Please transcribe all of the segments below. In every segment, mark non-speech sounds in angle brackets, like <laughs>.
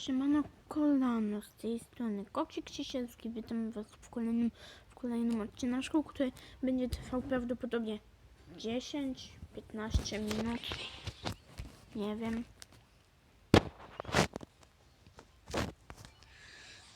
Siemano kolano z tej strony Koksik Ciesielski. Witam was w kolejnym, w kolejnym odcinku, który będzie trwał prawdopodobnie 10-15 minut. Nie wiem.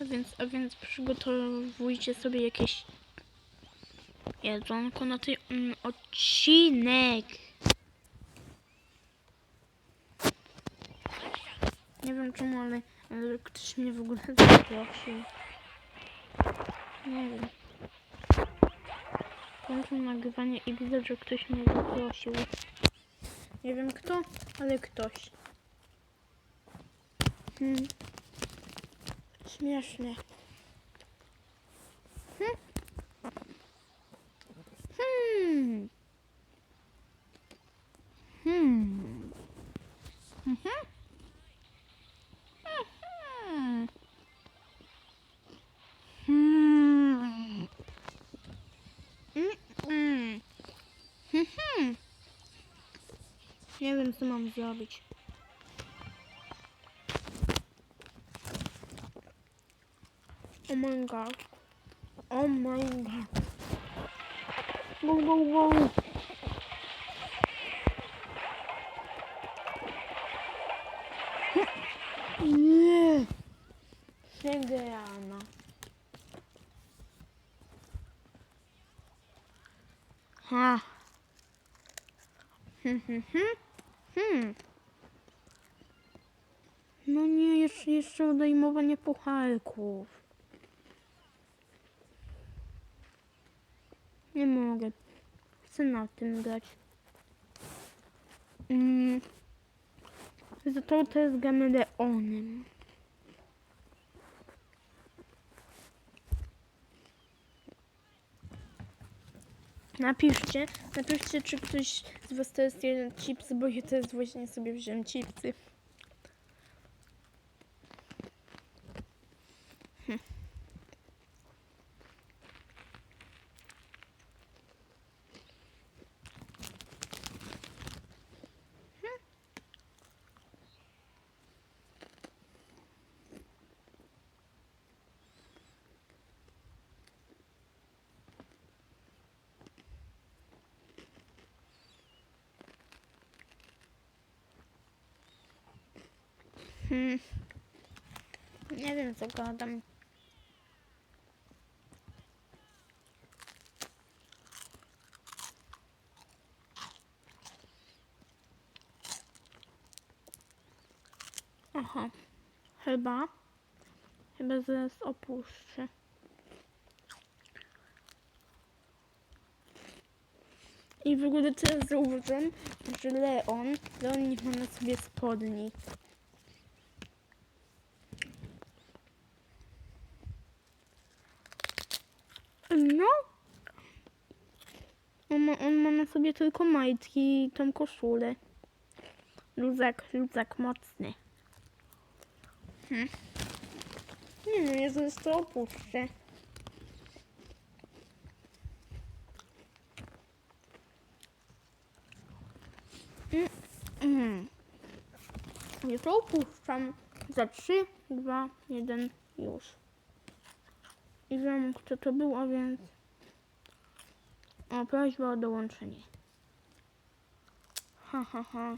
A więc, a więc przygotowujcie sobie jakieś jedzonko na ten mm, odcinek. Nie wiem czemu, ale, ktoś mnie w ogóle <laughs> zaprosił. Nie wiem. Włączam nagrywanie i widzę, że ktoś mnie zaprosił. Nie wiem kto, ale ktoś. Hmm. Śmiesznie. Hmm. Hmm. Hmm. Mhm. Nie wiem, co mam zrobić. Oh my god. Oh my god. Go, go, go. Nie. Przegrana. Ha. Hmm, hmm, hmm. No nie, jeszcze, jeszcze odejmowanie pucharków. Nie mogę. Chcę na tym grać. Mm. Zaczął teraz gramy. Napiszcie, napiszcie, czy ktoś z was teraz je chipsy, bo ja teraz właśnie sobie wziąłem chipsy. Hmm. Nie wiem co gadam. Aha. Chyba. Chyba zaraz opuszczę. I w ogóle teraz zauważyłem, że Leon, Leon nie ma na sobie spodni. No. On ma, on ma na sobie tylko majtki i tą koszulę. Luzak, luzak mocny. Hm. Nie no, ja zaraz to opuszczę. Mm, mm. Ja to opuszczam. Za 3, 2, 1, już. I wiem, kto to był, a więc... O, prośba o dołączenie. Ha, ha, ha.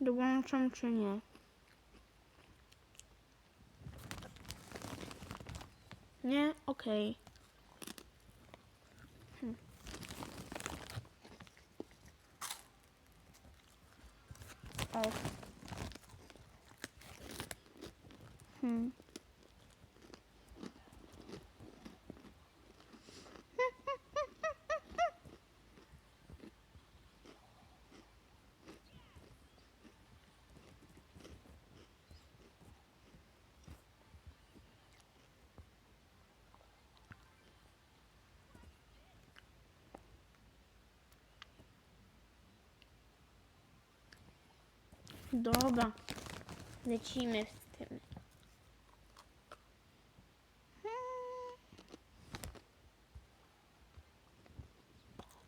Dołączam czy nie? Nie? Okej. Hm. O. Hmm. Dobra, lecimy z tym.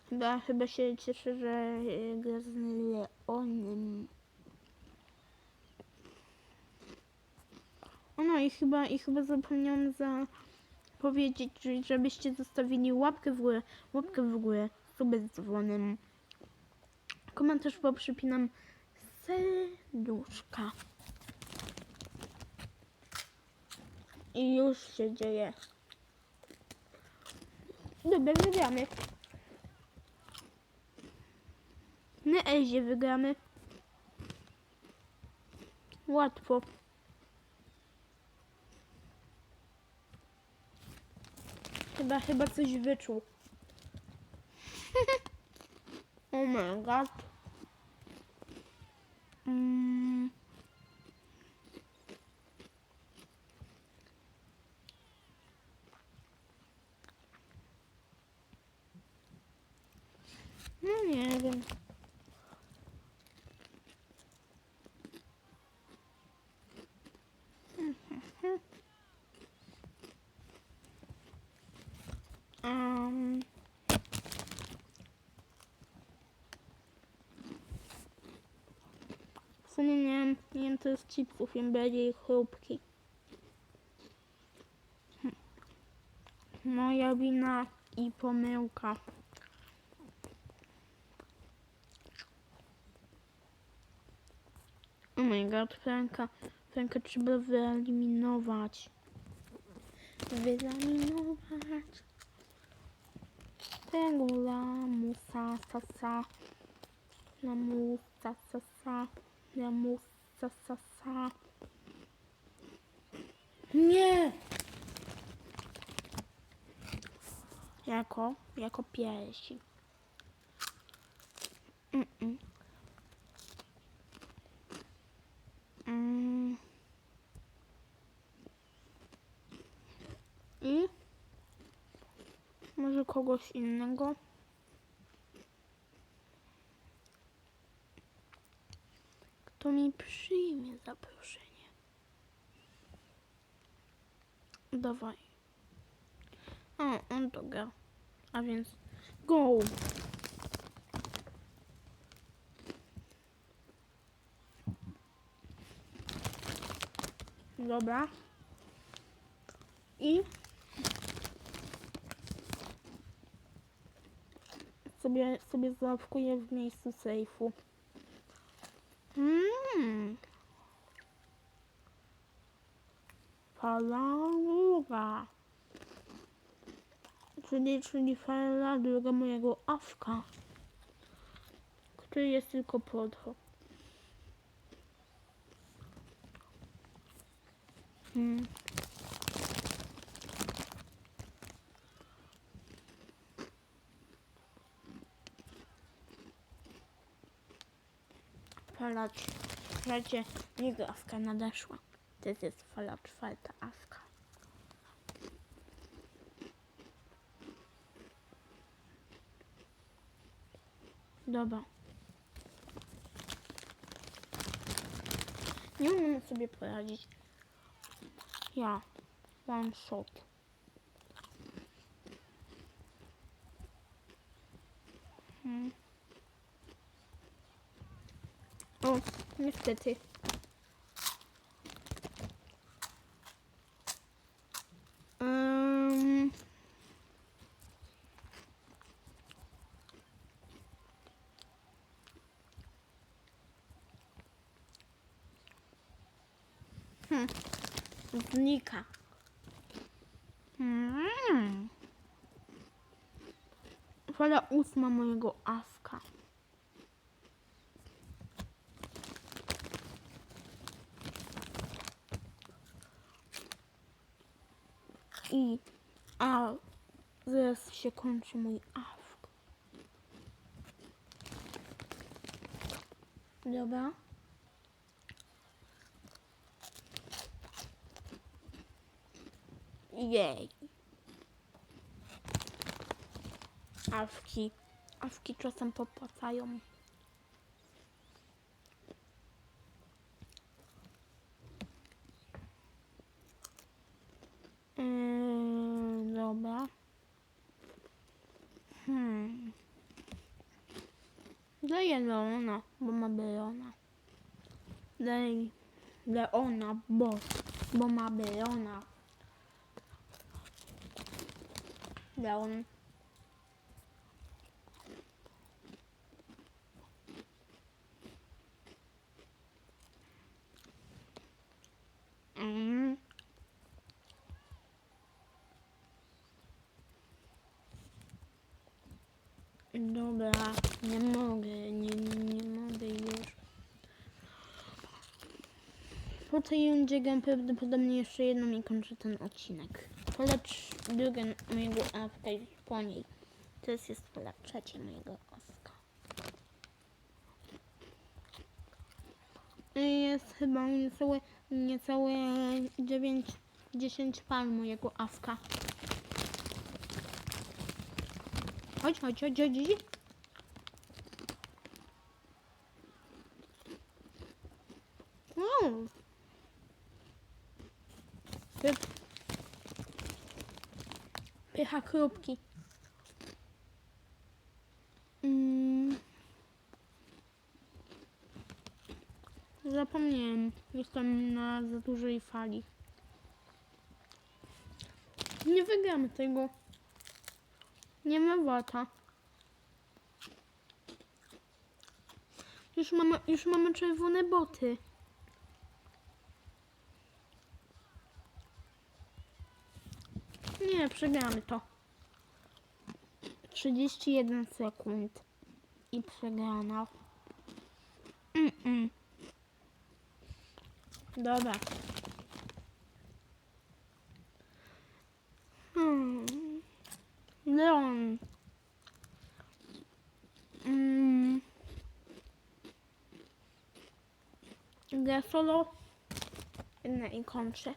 Chyba, chyba się cieszę, że gra z Leonem. O no i chyba, i chyba zapomniałam za powiedzieć, że- żebyście zostawili łapkę w górę, łapkę w górę, subę z dzwonem. Komentarz poprzypinam serduszka. I już się dzieje. Dobra, wygramy. Na Ezie wygramy. Łatwo. Chyba, chyba coś wyczuł. <laughs> oh my god. Mm. To jest chipsów, jem bardziej chrupki. Moja wina i pomyłka. Oh my god, Franka, Franka trzeba wyeliminować. Wyeliminować. Tego lamusa, sa, sa. Lamusa, sa, sa. Lamusa, sa, sa. Nie! Jako, jako piersi. Mm -mm. Mm. I może kogoś innego. Kto mi przyjmie zaproszenie? Dawaj. O, on to gra. A więc go! Dobra. I sobie, sobie załapkuję w miejscu sejfu. Mmm. Fala. Czyli, czyli fala druga mojego awka. Który jest tylko podcho. Hmm. Fala trzecia, jego awka nadeszła. To jest fala czwarta awka. Dobra. Nie umiem sobie poradzić. Ja. One shot. Hmm. O, niestety. Um, hmm. Znika. Mm. Fala ósma mojego awka. I a zaraz się kończy mój awk. Dobra. Jej. Awki. Awki czasem popłacają. Mm, yy, dobra. Hmm. Daję Leona, bo ma Leona. Daj Leona, bo, bo ma Leona. Leon. Mm. Dobra, nie mogę, nie, nie, nie mogę już. Po tej rundzie prawdopodobnie jeszcze jedną i kończę ten odcinek. Polecz drugą mojego już po niej. Teraz jest pola trzecia mojego. I Jest chyba niecałe, niecałe 9, 10 par mojego awka. Chodź, chodź, chodź, chodź. Wow. Pyp. Pycha kropki. Mm. Zapomniałem. Jestem na za dużej fali. Nie wygramy tego. Nie ma wata. Już mamy, już mamy czerwone boty. Nie, przegramy to. 31 sekund. I przegrana. Mm-mm. Dobra. Hmm. 이런 음 mm. Det er så lov. Nei, kanskje.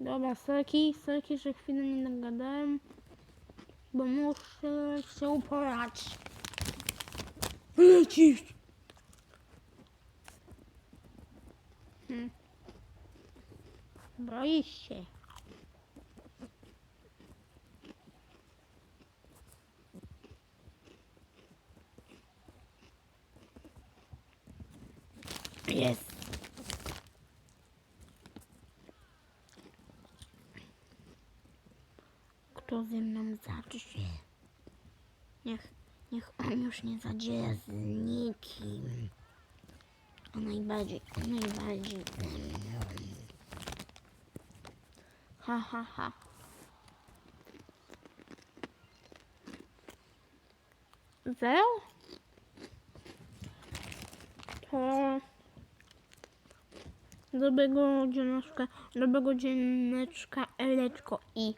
Dobra, serki, serki, że chwilę nie nagadałem, bo muszę się uporać. Lecisz! Hmm. Boisz się. Jest. Kto ze mną zacznie? Niech, niech on już nie zadziera z nikim. A najbardziej, a najbardziej ze mną. Ha, ha, ha. Zero? To... Dobrego dzieneczka, dobrego dzieneczka, Eleczko i...